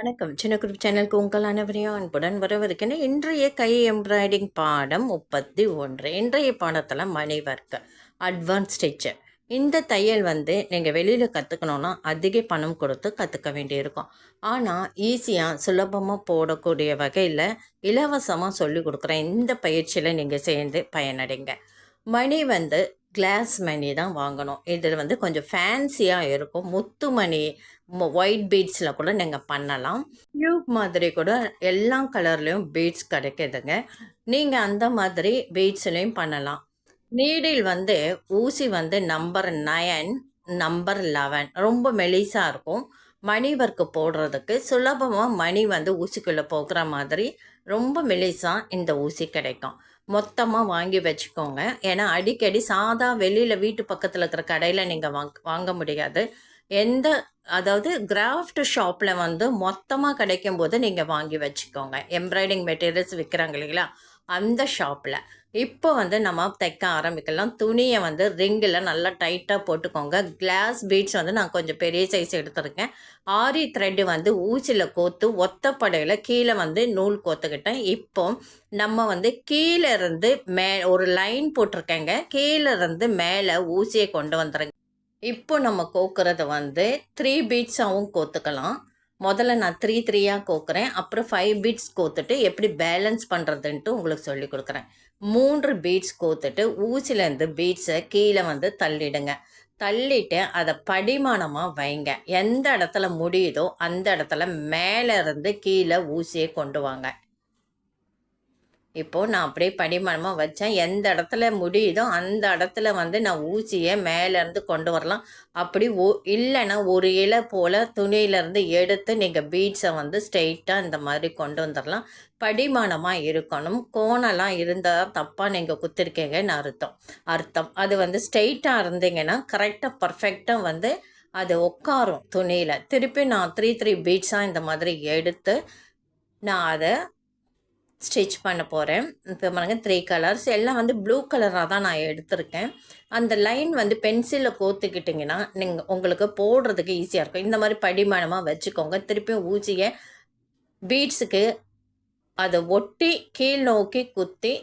வணக்கம். சின்ன குரூப் சேனலுக்கு உங்கள் அனைவரையும் அன்புடன் வரவிருக்கிறேன் இன்றைய கை எம்ப்ராய்டிங் பாடம் முப்பத்தி ஒன்று. இன்றைய பாடத்தில் மணி ஒர்க்கு அட்வான்ஸ் ஸ்டிச்சர் இந்த தையல் வந்து நீங்கள் வெளியில் கற்றுக்கணுன்னா அதிக பணம் கொடுத்து கற்றுக்க வேண்டியிருக்கும். ஆனால் ஈஸியாக சுலபமாக போடக்கூடிய வகையில் இலவசமாக சொல்லி கொடுக்குறேன் இந்த பயிற்சியில் நீங்கள் சேர்ந்து பயனடைங்க. மணி வந்து கிளாஸ் மணி தான் வாங்கணும். இதில் வந்து கொஞ்சம் ஃபேன்சியாக இருக்கும். முத்து மணி ஒயிட் பீட்ஸில் கூட நீங்கள் பண்ணலாம். டியூப் மாதிரி கூட எல்லா கலர்லேயும் பீட்ஸ் கிடைக்குதுங்க. நீங்கள் அந்த மாதிரி பீட்ஸ்லேயும் பண்ணலாம். நீடில் வந்து ஊசி வந்து நம்பர் நயன் நம்பர் லெவன் ரொம்ப மெலிசாக இருக்கும். மணி ஒர்க்கு போடுறதுக்கு சுலபமாக மணி வந்து ஊசிக்குள்ளே போகிற மாதிரி ரொம்ப மெலிசாக இந்த ஊசி கிடைக்கும். மொத்தமாக வாங்கி வச்சுக்கோங்க. ஏன்னா அடிக்கடி சாதா வெளியில் வீட்டு பக்கத்தில் இருக்கிற கடையில் நீங்கள் வாங்க வாங்க முடியாது. எந்த அதாவது கிராஃப்ட் ஷாப்பில் வந்து மொத்தமாக கிடைக்கும் போது நீங்கள் வாங்கி வச்சுக்கோங்க. எம்ப்ராய்டிங் மெட்டீரியல்ஸ் விற்கிறாங்க இல்லைங்களா? அந்த ஷாப்பில் இப்போ வந்து நம்ம தைக்க ஆரம்பிக்கலாம். துணியை வந்து ரிங்கில் நல்லா டைட்டாக போட்டுக்கோங்க. கிளாஸ் பீட்ஸ் வந்து நான் கொஞ்சம் பெரிய சைஸ் எடுத்திருக்கேன். ஆரி த்ரெட்டு வந்து ஊசியில் கோத்து ஒத்தப்படையில் கீழே வந்து நூல் கோத்துக்கிட்டேன். இப்போ நம்ம வந்து கீழே இருந்து மே ஒரு லைன் போட்டிருக்கேங்க. கீழே இருந்து மேலே ஊசியை கொண்டு வந்துடுங்க இப்போ நம்ம கோக்குறது வந்து த்ரீ பீட்ஸாகவும் கோத்துக்கலாம். முதல்ல நான் த்ரீ த்ரீயாக கோக்குறேன். அப்புறம் ஃபைவ் பீட்ஸ் கோத்துட்டு எப்படி பேலன்ஸ் பண்ணுறதுன்ட்டு உங்களுக்கு சொல்லி கொடுக்குறேன். மூன்று பீட்ஸ் கோத்துட்டு ஊசிலேருந்து பீட்ஸை கீழே வந்து தள்ளிடுங்க. தள்ளிட்டு அதை படிமானமாக வைங்க. எந்த இடத்துல முடியுதோ அந்த இடத்துல மேலே இருந்து கீழே ஊசியை கொண்டு வாங்க. இப்போது நான் அப்படியே படிமானமாக வச்சேன். எந்த இடத்துல முடியுதோ அந்த இடத்துல வந்து நான் ஊசியை மேலேருந்து கொண்டு வரலாம். அப்படி ஓ இல்லைன்னா ஒரு இலை போல் துணியிலேருந்து எடுத்து நீங்கள் பீட்ஸை வந்து ஸ்ட்ரெயிட்டாக இந்த மாதிரி கொண்டு வந்துடலாம் படிமானமாக இருக்கணும். கோணலாம் இருந்தால் தப்பாக நீங்கள் குத்திருக்கீங்கன்னு அர்த்தம். அர்த்தம். அது வந்து ஸ்ட்ரெயிட்டாக இருந்தீங்கன்னா கரெக்டாக பர்ஃபெக்டாக வந்து அது உட்காரும் துணியில். திருப்பி நான் த்ரீ த்ரீ பீட்ஸாக இந்த மாதிரி எடுத்து நான் அதை ஸ்டிச் பண்ண போகிறேன் இப்போ பாருங்க த்ரீ கலர்ஸ் எல்லாம் வந்து ப்ளூ கலராக தான் நான் எடுத்திருக்கேன். அந்த லைன் வந்து பென்சிலில் கோத்துக்கிட்டிங்கன்னா நீங்கள் உங்களுக்கு போடுறதுக்கு ஈஸியாக இருக்கும். இந்த மாதிரி படிமானமாக வச்சுக்கோங்க. திருப்பியும் ஊசியை பீட்ஸுக்கு அதை ஒட்டி கீழ் நோக்கி குத்தி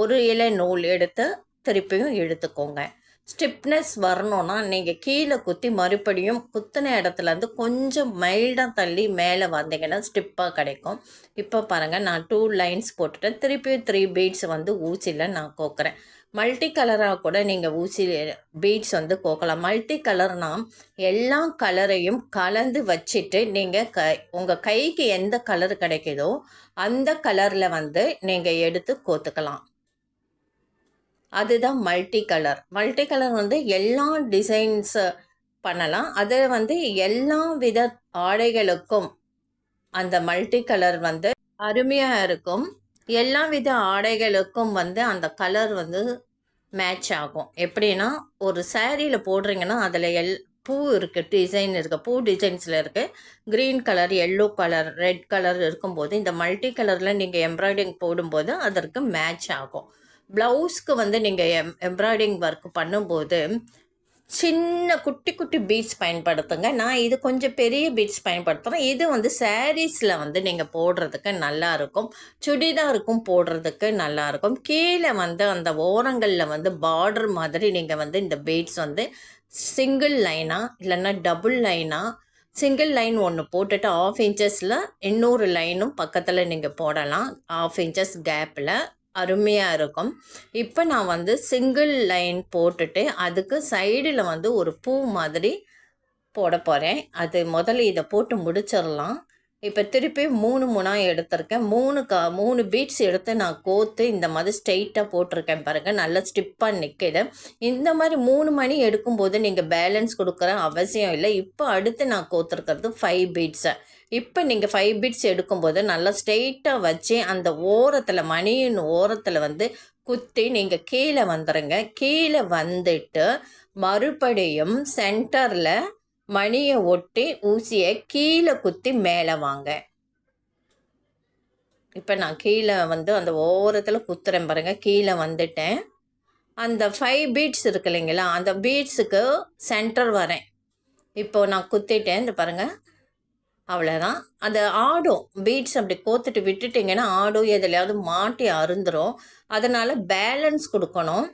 ஒரு இலை நூல் எடுத்து திருப்பியும் எடுத்துக்கோங்க. ஸ்டிப்னஸ் வரணும்னா நீங்கள் கீழே குத்தி மறுபடியும் குத்தின இடத்துலேருந்து கொஞ்சம் மைல்டாக தள்ளி மேலே வந்தீங்கன்னா ஸ்டிப்பாக கிடைக்கும். இப்போ பாருங்கள் நான் டூ லைன்ஸ் போட்டுட்டேன். திருப்பியும் த்ரீ பீட்ஸ் வந்து ஊசியில் நான் கோக்குறேன். மல்டி கலராக கூட நீங்கள் ஊசி பீட்ஸ் வந்து கோக்கலாம். மல்டி கலர்னால் எல்லா கலரையும் கலந்து வச்சுட்டு நீங்கள் க உங்கள் கைக்கு எந்த கலர் கிடைக்குதோ அந்த கலரில் வந்து நீங்கள் எடுத்து கோத்துக்கலாம். அதுதான் மல்டி கலர் மல்டி கலர் வந்து எல்லா டிசைன்ஸு பண்ணலாம். அது வந்து எல்லா வித ஆடைகளுக்கும் அந்த மல்டி கலர் வந்து அருமையாக இருக்கும். எல்லா வித ஆடைகளுக்கும் வந்து அந்த கலர் வந்து மேட்ச் ஆகும். எப்படின்னா ஒரு சேரீயில் போடுறீங்கன்னா அதில் எல் பூ இருக்குது டிசைன் இருக்குது பூ டிசைன்ஸில் இருக்குது green colour yellow colour red colour இருக்கும்போது இந்த மல்டி கலரில் நீங்கள் எம்ப்ராய்டிங் போடும்போது அதற்கு மேட்ச் ஆகும். ப்ளவுஸ்க்கு வந்து நீங்கள் எம் எம்ப்ராய்டிங் ஒர்க் பண்ணும்போது சின்ன குட்டி குட்டி பீட்ஸ் பயன்படுத்துங்க. நான் இது கொஞ்சம் பெரிய பீட்ஸ் பயன்படுத்துகிறேன் இது வந்து சாரீஸில் வந்து நீங்கள் போடுறதுக்கு நல்லாயிருக்கும் சுடிதாருக்கும் போடுறதுக்கு நல்லாயிருக்கும் கீழே வந்து அந்த ஓரங்களில் வந்து பார்டர் மாதிரி நீங்கள் வந்து இந்த பீட்ஸ் வந்து சிங்கிள் லைனாக இல்லைன்னா டபுள் லைனாக சிங்கிள் லைன் ஒன்று போட்டுட்டு ஆஃப் இன்ச்சஸில் இன்னொரு லைனும் பக்கத்தில் நீங்கள் போடலாம். ஆஃப் இன்ச்சஸ் கேப்பில் அருமையாக இருக்கும். இப்போ நான் வந்து சிங்கிள் லைன் போட்டுட்டு அதுக்கு சைடில் வந்து ஒரு பூ மாதிரி போட போகிறேன் அது முதல்ல இதை போட்டு முடிச்சிடலாம். இப்போ திருப்பி மூணு மூணாக எடுத்திருக்கேன். மூணு க மூணு பீட்ஸ் எடுத்து நான் கோத்து இந்த மாதிரி ஸ்ட்ரெயிட்டாக போட்டிருக்கேன் பாருங்கள் நல்லா ஸ்டிப்பாக நிற்கிது இந்த மாதிரி மூணு மணி எடுக்கும்போது நீங்கள் பேலன்ஸ் கொடுக்குற அவசியம் இல்லை. இப்போ அடுத்து நான் கோத்துருக்கிறது ஃபைவ் பீட்ஸை இப்போ நீங்கள் ஃபைவ் பிட்ஸ் எடுக்கும்போது நல்லா ஸ்ட்ரெயிட்டாக வச்சு அந்த ஓரத்தில் மணியின் ஓரத்தில் வந்து குத்தி நீங்கள் கீழே வந்துடுங்க கீழே வந்துட்டு மறுபடியும் சென்டரில் மணியை ஒட்டி ஊசியை கீழே குத்தி மேலே வாங்க. இப்போ நான் கீழே வந்து அந்த ஓரத்தில் குத்துறேன் பாருங்கள் கீழே வந்துட்டேன். அந்த ஃபைவ் பீட்ஸ் இருக்கு இல்லைங்களா? அந்த பீட்ஸுக்கு சென்டர் வரேன். இப்போ நான் குத்திட்டேன். இந்த பாருங்கள் அவ்வளோதான் அந்த ஆடும் பீட்ஸ் அப்படி கோத்துட்டு விட்டுட்டிங்கன்னா ஆடும் எதுலையாவது மாட்டி அருந்துடும் அதனால் பேலன்ஸ் கொடுக்கணும்.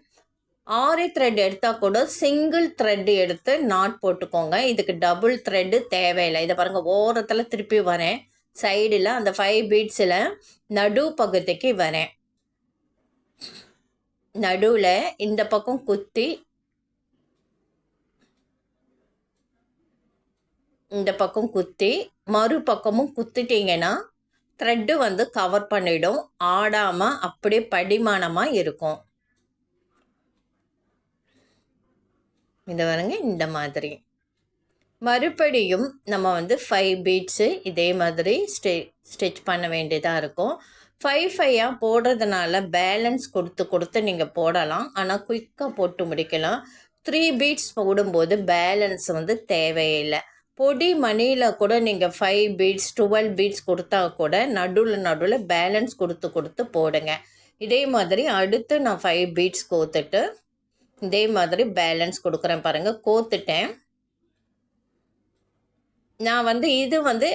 ஆரி த்ரெட் எடுத்தால் கூட சிங்கிள் த்ரெட் எடுத்து நாட் போட்டுக்கோங்க. இதுக்கு டபுள் த்ரெட்டு தேவையில்லை. இதை பாருங்கள் ஓரத்தில் திருப்பி வரேன். சைடில் அந்த ஃபைவ் பீட்ஸில் நடு பகுதிக்கு வரேன். நடுவில் இந்த பக்கம் குத்தி இந்த பக்கம் குத்தி மறுபக்கமும் குத்திட்டிங்கன்னா த்ரெட்டு வந்து கவர் பண்ணிடும். ஆடாமல் அப்படியே படிமானமாக இருக்கும். இதை பாருங்க இந்த மாதிரி. மறுபடியும் நம்ம வந்து ஃபைவ் பீட்ஸு இதே மாதிரி ஸ்டெ ஸ்டிச் பண்ண வேண்டியதாக இருக்கும். ஃபைவ் ஃபைவாக போடுறதுனால பேலன்ஸ் கொடுத்து கொடுத்து நீங்கள் போடலாம். ஆனால் குயிக்காக போட்டு முடிக்கலாம். த்ரீ பீட்ஸ் போடும்போது பேலன்ஸ் வந்து தேவையில்லை. பொடி மணியில் கூட நீங்கள் ஃபைவ் பீட்ஸ் டுவெல் பீட்ஸ் கொடுத்தா கூட நடுவில் நடுவில் பேலன்ஸ் கொடுத்து கொடுத்து போடுங்க. இதே மாதிரி அடுத்து நான் ஃபைவ் பீட்ஸ் கோத்துட்டு இதே மாதிரி பேலன்ஸ் கொடுக்குறேன் பாருங்கள் கோத்துட்டேன். நான் வந்து இது வந்து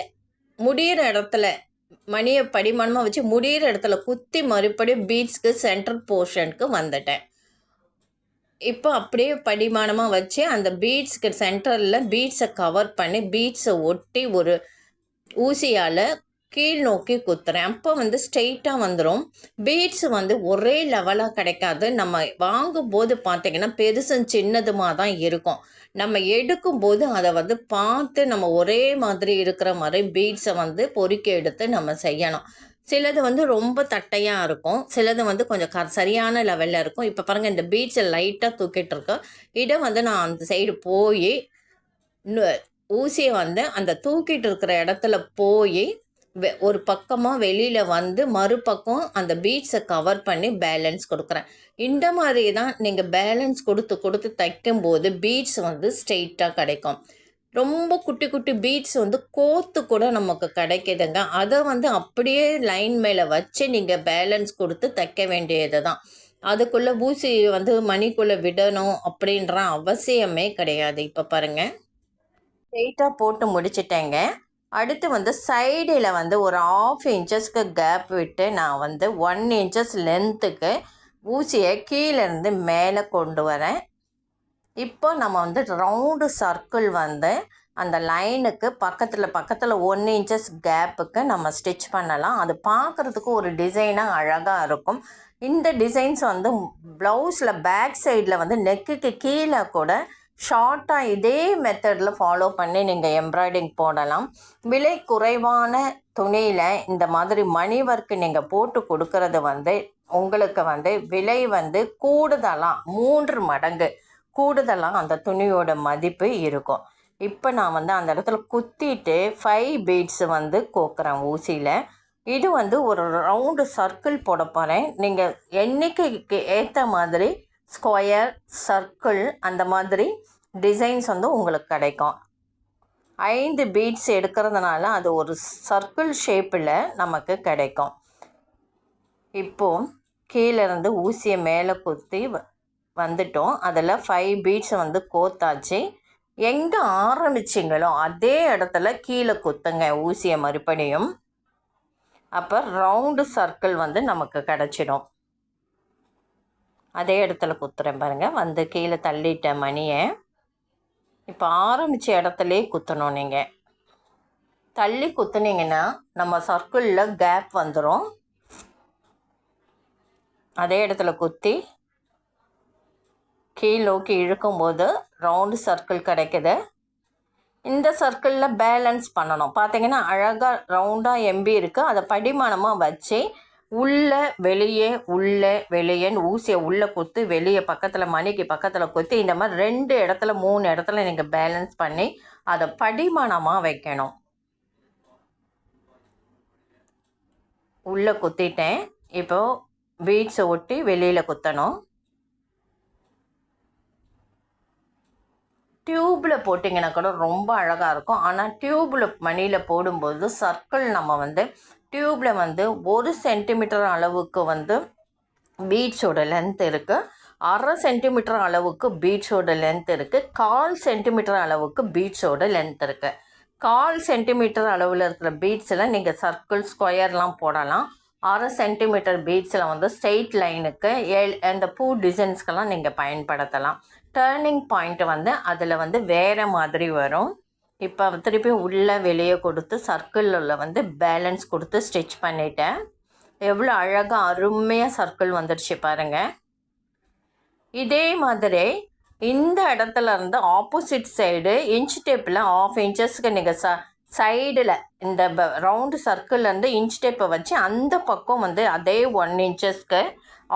முடிகிற இடத்துல மணியை படிமானமாக வச்சு முடிகிற இடத்துல குத்தி மறுபடியும் பீட்ஸ்க்கு சென்ட்ரல் போர்ஷனுக்கு வந்துட்டேன். இப்போ அப்படியே படிமானமாக வச்சு அந்த பீட்ஸ்க்கு சென்டரில் பீட்ஸை கவர் பண்ணி பீட்ஸை ஒட்டி ஒரு ஊசியால் கீழ் நோக்கி குத்துறேன். அப்போ வந்து ஸ்ட்ரெயிட்டாக வந்துடும் பீட்ஸ் வந்து ஒரே லெவலாக கிடைக்காது. நம்ம வாங்கும்போது பார்த்தீங்கன்னா பெருசும் சின்னதுமாக தான் இருக்கும். நம்ம எடுக்கும்போது அதை வந்து பார்த்து நம்ம ஒரே மாதிரி இருக்கிற மாதிரி பீட்ஸை வந்து பொறுக்கி எடுத்து நம்ம செய்யணும். சிலது வந்து ரொம்ப தட்டையாக இருக்கும். சிலது வந்து கொஞ்சம் க சரியான லெவலில் இருக்கும். இப்போ பாருங்கள் இந்த பீட்ஸை லைட்டாக தூக்கிட்டு இருக்கோம் இதை வந்து நான் அந்த சைடு போய் ஊசியை வந்து அந்த தூக்கிட்டு இருக்கிற இடத்துல போய் வெ ஒரு பக்கமாக வெளியில் வந்து மறுபக்கம் அந்த பீட்ஸை கவர் பண்ணி பேலன்ஸ் கொடுக்குறேன். இந்த மாதிரி தான் நீங்கள் பேலன்ஸ் கொடுத்து கொடுத்து தைக்கும்போது பீட்ஸ் வந்து ஸ்ட்ரெயிட்டாக கிடைக்கும். ரொம்ப குட்டி குட்டி பீட்ஸ் வந்து கோத்து கூட நமக்கு கிடைக்கிதுங்க. அதை வந்து அப்படியே லைன் மேலே வச்சு நீங்கள் பேலன்ஸ் கொடுத்து தைக்க வேண்டியது தான் அதுக்குள்ளே ஊசி வந்து மணிக்குள்ளே விடணும் அப்படின்ற அவசியமே கிடையாது. இப்போ பாருங்கள் ஸ்ட்ரெயிட்டாக போட்டு முடிச்சிட்டேங்க. அடுத்து வந்து சைடில் வந்து ஒரு ஆஃப் இன்ச்சஸ்க்கு கேப் விட்டு நான் வந்து ஒன் இன்ச்சஸ் லென்த்துக்கு ஊசியை கீழேருந்து மேலே கொண்டு வரேன். இப்போ நம்ம வந்து ரவுண்டு சர்க்கிள் வந்து அந்த லைனுக்கு பக்கத்தில் பக்கத்தில் ஒன் இன்ச்சஸ் கேப்புக்கு நம்ம ஸ்டிச் பண்ணலாம். அது பார்க்குறதுக்கு ஒரு டிசைனாக அழகாக இருக்கும். இந்த டிசைன்ஸ் வந்து ப்ளவுஸில் பேக் சைடில் வந்து நெக்குக்கு கீழே கூட ஷார்ட்டாக இதே மெத்தடில் ஃபாலோ பண்ணி நீங்கள் எம்ப்ராய்டிங் போடலாம். விலை குறைவான துணியில் இந்த மாதிரி மணி ஒர்க்கு நீங்கள் போட்டு கொடுக்கறது வந்து உங்களுக்கு வந்து விலை வந்து கூடுதலாக மூன்று மடங்கு கூடுதலாக அந்த துணியோட மதிப்பு இருக்கும். இப்போ நான் வந்து அந்த இடத்துல குத்திட்டு ஃபைவ் பீட்ஸ் வந்து கோக்குறேன் ஊசியில். இது வந்து ஒரு ரவுண்டு சர்க்கிள் போட போகிறேன் நீங்கள் எண்ணிக்கைக்கு ஏற்ற மாதிரி ஸ்கொயர் சர்க்கிள் அந்த மாதிரி டிசைன்ஸ் வந்து உங்களுக்கு கிடைக்கும். ஐந்து பீட்ஸ் எடுக்கிறதுனால அது ஒரு சர்க்கிள் ஷேப்பில் நமக்கு கிடைக்கும். இப்போது கீழேருந்து ஊசியை மேலே குத்தி வந்துட்டோம். அதில் ஃபைவ் பீட்ஸ் வந்து கோத்தாச்சு. எங்கே ஆரம்பிச்சிங்களோ அதே இடத்துல கீழே குத்துங்க ஊசியை மறுபடியும். அப்போ ரவுண்டு சர்க்கிள் வந்து நமக்கு கிடச்சிடும். அதே இடத்துல குத்துறேன் பாருங்கள் வந்து கீழே தள்ளிட்ட மணியை. இப்போ ஆரம்பித்த இடத்துலே குத்தணும் நீங்கள் தள்ளி குத்துனீங்கன்னா நம்ம சர்க்கிளில் கேப் வந்துடும் அதே இடத்துல குத்தி கீழ் நோக்கி இழுக்கும்போது ரவுண்டு சர்க்கிள் கிடைக்குது. இந்த சர்க்கிளில் பேலன்ஸ் பண்ணணும். பார்த்தீங்கன்னா அழகாக ரவுண்டாக எம்பி இருக்குது அதை படிமானமாக வச்சு உள்ளே வெளியே உள்ளே வெளியேன்னு ஊசியை உள்ளே கொத்து வெளியே பக்கத்தில் மணிக்கு பக்கத்தில் குத்தி இந்த மாதிரி ரெண்டு இடத்துல மூணு இடத்துல நீங்கள் பேலன்ஸ் பண்ணி அதை படிமானமாக வைக்கணும். உள்ளே குத்திட்டேன். இப்போது பீட்ஸை ஒட்டி வெளியில் குத்தணும். டியூப்பில் போட்டிங்கன்னா கூட ரொம்ப அழகாக இருக்கும். ஆனால் டியூப்பில் மணியில் போடும்போது சர்க்கிள் நம்ம வந்து டியூப்பில் வந்து ஒரு சென்டிமீட்டர் அளவுக்கு வந்து பீட்ஸோட லென்த் இருக்குது அரை சென்டிமீட்டர் அளவுக்கு பீட்ஸோட லென்த் இருக்குது கால் சென்டிமீட்டர் அளவுக்கு பீட்ஸோட லென்த் இருக்குது கால் சென்டிமீட்டர் அளவில் இருக்கிற பீட்ஸில் நீங்கள் சர்க்கிள் ஸ்கொயர்லாம் போடலாம். அரை சென்டிமீட்டர் பீட்ஸில் வந்து ஸ்ட்ரெயிட் லைனுக்கு ஏழ் அந்த பூ டிசைன்ஸ்க்கெல்லாம் நீங்கள் பயன்படுத்தலாம். டேர்னிங் பாயிண்ட் வந்து அதில் வந்து வேறு மாதிரி வரும். இப்போ திருப்பி உள்ளே வெளியே கொடுத்து சர்க்கிளில் வந்து பேலன்ஸ் கொடுத்து ஸ்டிச் பண்ணிட்டேன். எவ்வளோ அழகாக அருமையாக சர்க்கிள் வந்துடுச்சு பாருங்கள் இதே மாதிரி இந்த இடத்துல இருந்து ஆப்போசிட் சைடு இன்ச் டேப்பில் ஆஃப் இன்ச்சஸ்க்கு நீங்கள் ச சைடில் இந்த ரவுண்டு சர்க்கிள்லேருந்து இன்ச் டேப்பை வச்சு அந்த பக்கம் வந்து அதே ஒன் இன்ச்சஸ்க்கு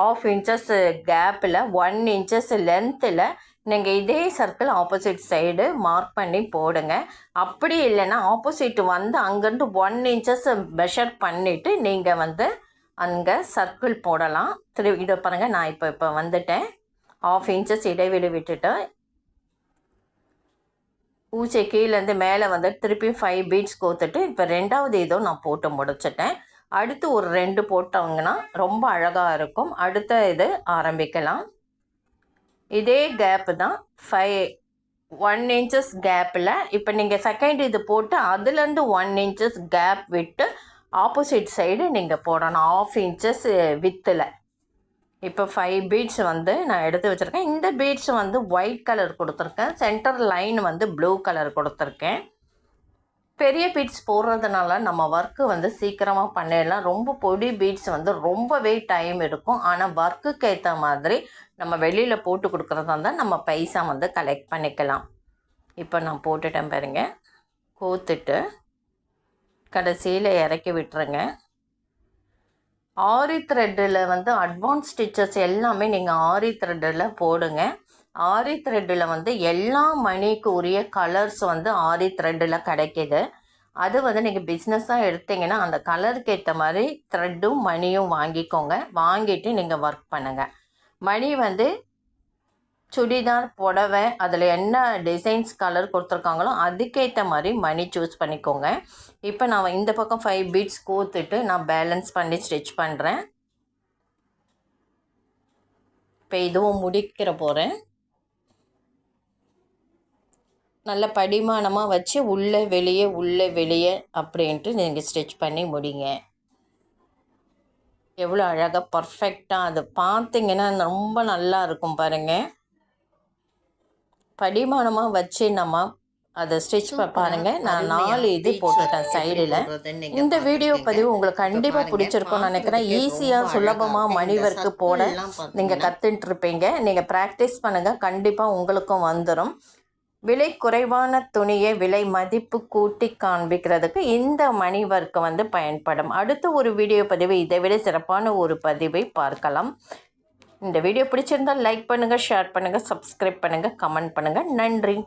ஆஃப் இன்ச்சஸ் கேப்பில் ஒன் இன்ச்சஸ் லென்த்தில் நீங்கள் இதே சர்க்கிள் ஆப்போசிட் சைடு மார்க் பண்ணி போடுங்க. அப்படி இல்லைன்னா ஆப்போசிட் வந்து அங்கேருந்து ஒன் இன்ச்சஸ் மெஷர் பண்ணிவிட்டு நீங்கள் வந்து அங்கே சர்க்கிள் போடலாம். திரு இதை பாருங்கள் நான் இப்போ இப்போ வந்துட்டேன். ஆஃப் இன்ச்சஸ் இடைவெளி விட்டுட்டு ஊச்சை கீழேருந்து மேலே வந்து திருப்பி ஃபைவ் பீட்ஸ் கோத்துட்டு இப்போ ரெண்டாவது இதோ நான் போட்டு முடிச்சிட்டேன். அடுத்து ஒரு ரெண்டு போட்டவங்கன்னா ரொம்ப அழகாக இருக்கும். அடுத்த இது ஆரம்பிக்கலாம். இதே கேப்பு தான். ஃபைவ் ஒன் இன்ச்சஸ் கேப்பில் இப்போ நீங்கள் செகண்ட் இது போட்டு அதுலேருந்து ஒன் இன்ச்சஸ் கேப் விட்டு ஆப்போசிட் சைடு நீங்கள் போடணும். ஆஃப் இன்ச்சஸ் வித்தில் இப்போ ஃபைவ் பீட்ஸ் வந்து நான் எடுத்து வச்சுருக்கேன். இந்த பீட்ஸ் வந்து ஒயிட் கலர் கொடுத்துருக்கேன். சென்டர் லைன் வந்து ப்ளூ கலர் கொடுத்துருக்கேன். பெரிய பீட்ஸ் போடுறதுனால நம்ம ஒர்க்கு வந்து சீக்கிரமாக பண்ணிடலாம். ரொம்ப பொடி பீட்ஸ் வந்து ரொம்பவே டைம் எடுக்கும். ஆனால் ஒர்க்குக்கு ஏற்ற மாதிரி நம்ம வெளியில் போட்டு கொடுக்குறதா இருந்தால் நம்ம பைசா வந்து கலெக்ட் பண்ணிக்கலாம். இப்போ நான் போட்டுட்டேன் பாருங்க. கோத்துட்டு கடைசியில் இறக்கி விட்டுருங்க. ஆரி த்ரெட்டில் வந்து அட்வான்ஸ் ஸ்டிச்சஸ் எல்லாமே நீங்கள் ஆரி த்ரெட்டில் போடுங்க. ஆரி த்ரெட்டில் வந்து எல்லா மணிக்கு உரிய கலர்ஸ் வந்து ஆரி த்ரெட்டில் கிடைக்கிது. அது வந்து நீங்கள் பிஸ்னஸாக எடுத்தீங்கன்னா அந்த கலருக்கு ஏற்ற மாதிரி த்ரெட்டும் மணியும் வாங்கிக்கோங்க. வாங்கிட்டு நீங்கள் ஒர்க் பண்ணுங்கள் மணி வந்து சுடிதார் புடவை அதில் என்ன டிசைன்ஸ் கலர் கொடுத்துருக்காங்களோ அதுக்கேற்ற மாதிரி மணி சூஸ் பண்ணிக்கோங்க. இப்போ நான் இந்த பக்கம் ஃபைவ் பீட்ஸ் கோத்துட்டு நான் பேலன்ஸ் பண்ணி ஸ்டிச் பண்ணுறேன் இப்போ இதுவும் முடிக்கிற போகிறேன் நல்ல படிமானமாக வச்சு உள்ளே வெளியே உள்ளே வெளியே அப்படின்ட்டு நீங்கள் ஸ்டிச் பண்ணி முடிங்க. எவ்வளோ அழகாக பர்ஃபெக்டாக அது பார்த்தீங்கன்னா ரொம்ப நல்லா இருக்கும் பாருங்கள் படிமானமாக வச்சு நம்ம அதை ஸ்டிச் பாருங்க. நான் நாலு இது போட்டுட்டேன் சைடில் இந்த வீடியோ பதிவு உங்களுக்கு கண்டிப்பாக பிடிச்சிருக்கும்னு நினைக்கிறேன். ஈஸியாக சுலபமாக மணி ஒர்க்கு போட நீங்கள் இருப்பீங்க. நீங்கள் ப்ராக்டிஸ் பண்ணுங்கள் கண்டிப்பாக உங்களுக்கும் வந்துடும் விலை குறைவான துணியை விலை மதிப்பு கூட்டி காண்பிக்கிறதுக்கு இந்த மணி ஒர்க்கு வந்து பயன்படும். அடுத்த ஒரு வீடியோ பதிவு இதை விட சிறப்பான ஒரு பதிவை பார்க்கலாம். இந்த வீடியோ பிடிச்சிருந்தால் லைக் பண்ணுங்கள் ஷேர் பண்ணுங்கள் சப்ஸ்கிரைப் பண்ணுங்கள் கமெண்ட் பண்ணுங்கள் நன்றி.